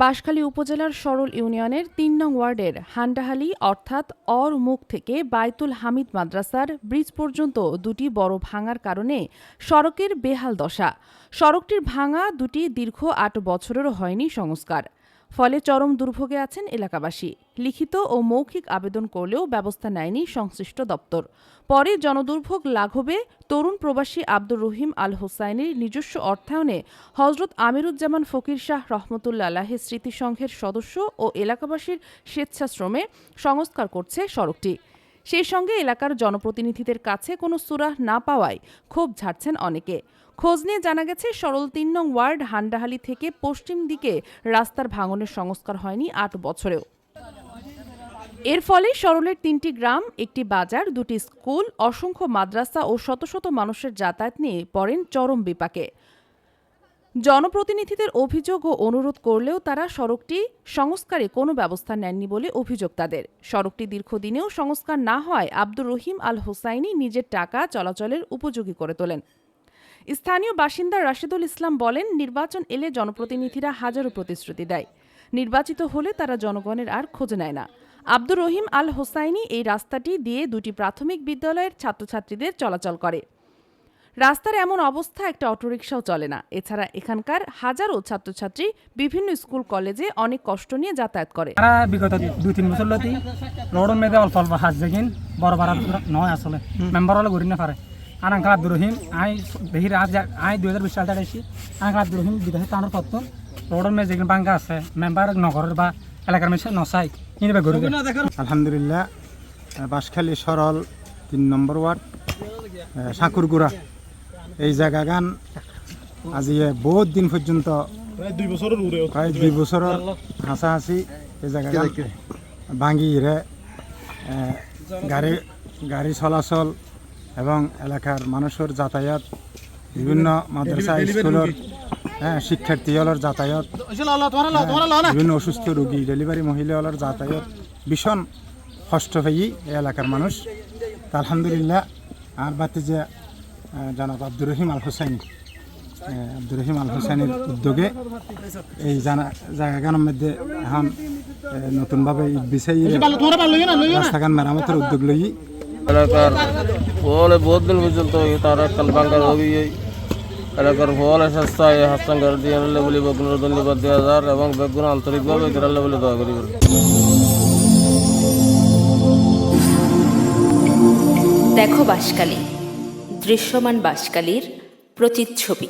বাঁশখালী উপজেলার সরল ইউনিয়নের তিন নং ওয়ার্ডের হান্ডাহালি অর্থাৎ অর মুখ থেকে বাইতুল হামিদ মাদ্রাসার ব্রিজ পর্যন্ত দুটি বড় ভাঙার কারণে সড়কের বেহাল দশা। সড়কটির ভাঙা দুটি দীর্ঘ আট বছরেরও হয়নি সংস্কার। ফলে চরম দুর্ভোগে আছেন এলাকাবাসী। লিখিত ও মৌখিক আবেদন করলেও ব্যবস্থা নেয়নি সংশ্লিষ্ট দপ্তর। পরে জনদুর্ভোগ লাঘবে তরুণ প্রবাসী আব্দুর রহিম আল হোসাইনের নিজস্ব অর্থায়নে হজরত আমিরুজ্জামান ফকির শাহ রহমতুল্লা আলাহের স্মৃতিসংঘের সদস্য ও এলাকাবাসীর স্বেচ্ছাশ্রমে সংস্কার করছে সড়কটি। সেই সঙ্গে এলাকার জনপ্রতিনিধিদের কাছে কোনো সুরাহ না পাওয়ায় ক্ষোভ ঝাড়ছেন অনেকে। খোঁজ নিয়ে জানা গেছে, সরল তিন নং ওয়ার্ড হান্ডাহালি থেকে পশ্চিম দিকে রাস্তার ভাঙনের সংস্কার হয়নি আট বছরেও। এর ফলে সরলের তিনটি গ্রাম, একটি বাজার, দুটি স্কুল, অসংখ্য মাদ্রাসা ও শত শত মানুষের যাতায়াত নিয়ে পড়েন চরম বিপাকে। জনপ্রতিনিধিদের অভিযোগ ও অনুরোধ করলেও তারা সড়কটি সংস্কারে কোনো ব্যবস্থা নেননি বলে অভিযোগ তাদের। সড়কটি দীর্ঘদিনেও সংস্কার না হয় আব্দুর রহিম আল হোসাইনি নিজের টাকা চলাচলের উপযোগী করে তোলেন। স্থানীয় বাসিন্দা রাশিদুল ইসলাম বলেন, নির্বাচন এলে জনপ্রতিনিধিরা হাজারো প্রতিশ্রুতি দেয়। নির্বাচিত হলে তারা জনগণের আর খোঁজ নেয় না। আব্দুর রহিম আল হোসাইনি এই রাস্তাটি দিয়ে দুটি প্রাথমিক বিদ্যালয়ের ছাত্রছাত্রীদের চলাচল করে। রাস্তার এমন অবস্থা একটা অটোরিকশাও চলে না। এছাড়া এখানকার হাজারো ছাত্রছাত্রী বিভিন্ন স্কুল কলেজে অনেক কষ্ট নিয়ে যাতায়াত করে। তারা বিগত দুই তিন বছর লতি রোড মেয়েদে অল্প অল্প হাজ দেখিন বড় বড় নয় আসলে। মেম্বার হলে ঘুরি না পারে। আর আঙ্কাল আব্দুর রহিম আই দেখি আজ আই দুই হাজার বিশ সাল থেকে আসি আঙ্কাল আব্দুর রহিম বিদেশে টানোর পত্তন। রোডের মেয়ে যেগুলো বাঙ্কা আছে মেম্বার নগরের বা এলাকার মেয়ে নসাই কিনবে ঘুরি আলহামদুলিল্লাহ আহ, বাঁশখালী সরল তিন নম্বর ওয়ার্ড সাঁকুরগুড়া। এই জায়গা গান আজি বহুত দিন পর্যন্ত প্রায় দুই বছরের হাসাহাসি এই জায়গা গান ভাঙ্গি রে গাড়ি গাড়ি চলাচল এবং এলাকার মানুষের যাতায়াত বিভিন্ন মাদ্রাসা স্কুলের হ্যাঁ শিক্ষার্থীগুলোর যাতায়াত বিভিন্ন অসুস্থ রোগী ডেলিভারি মহিলাগুলোর যাতায়াত ভীষণ কষ্ট হয়ে এই এলাকার মানুষ তা আলহামদুলিল্লাহ আর বাতি যে জনাব আব্দুর রহিম আল হোসাইন। আব্দুর রহিম আল হোসাইনের উদ্যোগে এই জানা জায়গাগানের মধ্যে এখন নতুনভাবে ইট বিছাই রাস্তাঘাট মেরামতের উদ্যোগ লই এলাকার ফলে বহুত দিন পর্যন্ত তার একটা বাঙ্গার হবি এলাকার ফল সস্তা হাস্তান করে দিয়ে আনলে বলি বেগুনের ধন্যবাদ দেওয়া যার এবং বেগুন আন্তরিকভাবে গেরালে বলে দোয়া করি। দেখো বাঁশকালী দৃশ্যমান বাসকালীর প্রতিচ্ছবি।